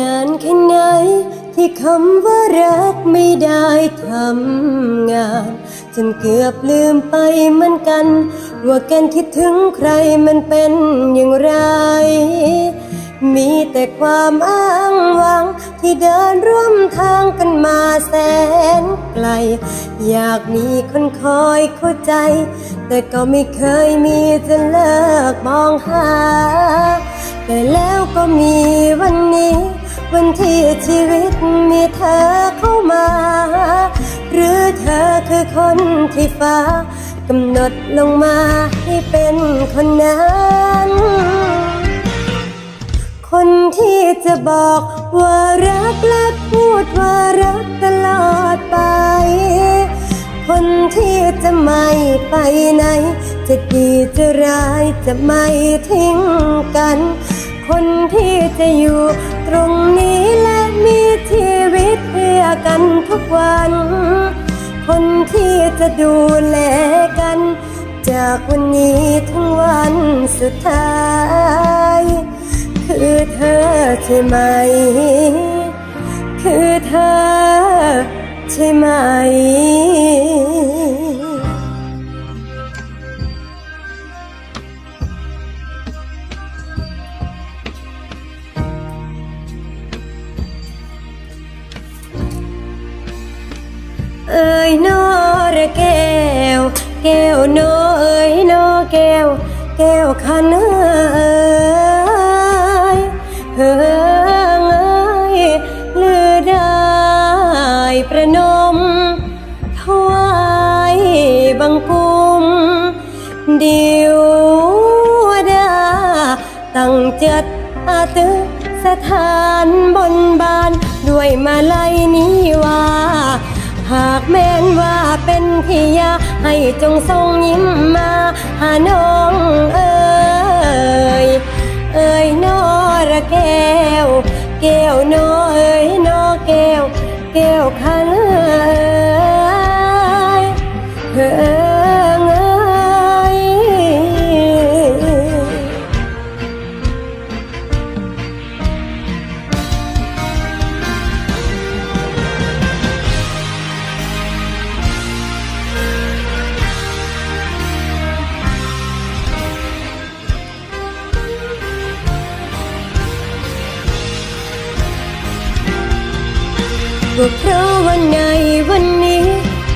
งานแค่ไหน ที่คำว่ารักไม่ได้ทำงาน จนเกือบลืมไปเหมือนกัน ว่าการคิดถึงใครมันเป็นอย่างไร มีแต่ความอ้างว้างที่เดินร่วมทางกันมาแสนไกล อยากมีคนคอยเข้าใจ แต่ก็ไม่เคยมีจะเลิกมองหา แต่แล้วก็มีวันนี้ วันที่ชีวิตมีเธอเข้ามา หรือเธอคือคนที่ฟ้ากำหนดลงมาให้เป็นคนนั้น คนที่จะบอกว่ารักและพูดว่ารักตลอดไป คนที่จะไม่ไปไหน จะดีจะร้ายจะไม่ทิ้งกัน คนที่จะอยู่ตรงนี้และมีชีวิตเพื่อกันทุกวัน คนที่จะดูแลกัน จากวันนี้ถึงวันสุดท้าย คือเธอใช่ไหม คือเธอใช่ไหม เอ้ยนอระแก้ว แก้วนอเอ้ยนอแก้ว แก้วขันเอ้ยเฮ้งเอ้ยเลือได้ประนมถวายบังกุมเดียวดาตั้งจัดอาตึสถานบนบาน ด้วยมาลัยนี้ว่า หากแม้นว่าเป็นพี่ยาให้จงทรงยิ้มมาหาน้องเอ๋ยเอ๋ยนอระแก้ว แก้วนอเอ๋ยนอแก้ว แก้วขันเอ๋ ก็เพราะวันในวันนี้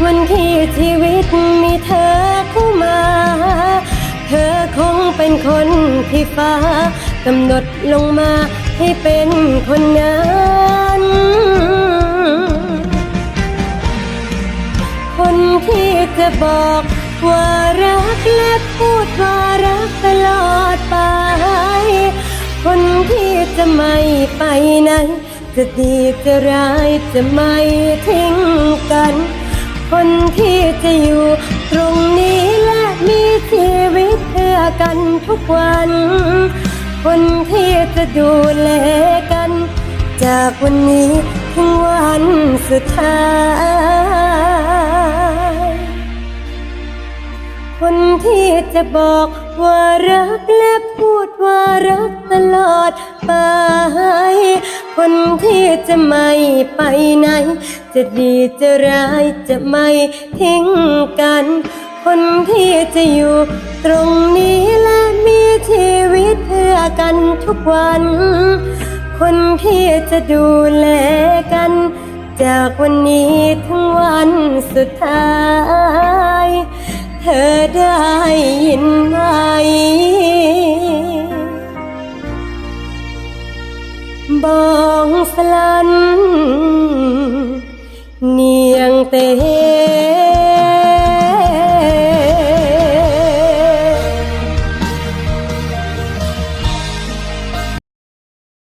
วันที่ชีวิตมีเธอเข้ามา เธอคงเป็นคนที่ฟ้ากำหนดลงมาให้เป็นคนนั้น คนที่จะบอกว่ารักและพูดว่ารักตลอดไป คนที่จะไม่ไปไหน จะดีจะร้ายจะไม่ทิ้งกัน คนที่จะอยู่ตรงนี้และมีชีวิตเพื่อกันทุกวัน คนที่จะดูแลกัน จากวันนี้ถึงวันสุดท้าย คนที่จะบอก ว่ารักและพูดว่ารักตลอดไป คนที่จะไม่ไปไหน จะดีจะร้ายจะไม่ทิ้งกัน คนที่จะอยู่ตรงนี้และมีชีวิตเพื่อกันทุกวัน คนที่จะดูแลกัน จากวันนี้ถึงวันสุดท้าย เธอได้ยินไหม บองสลัน เนียงเต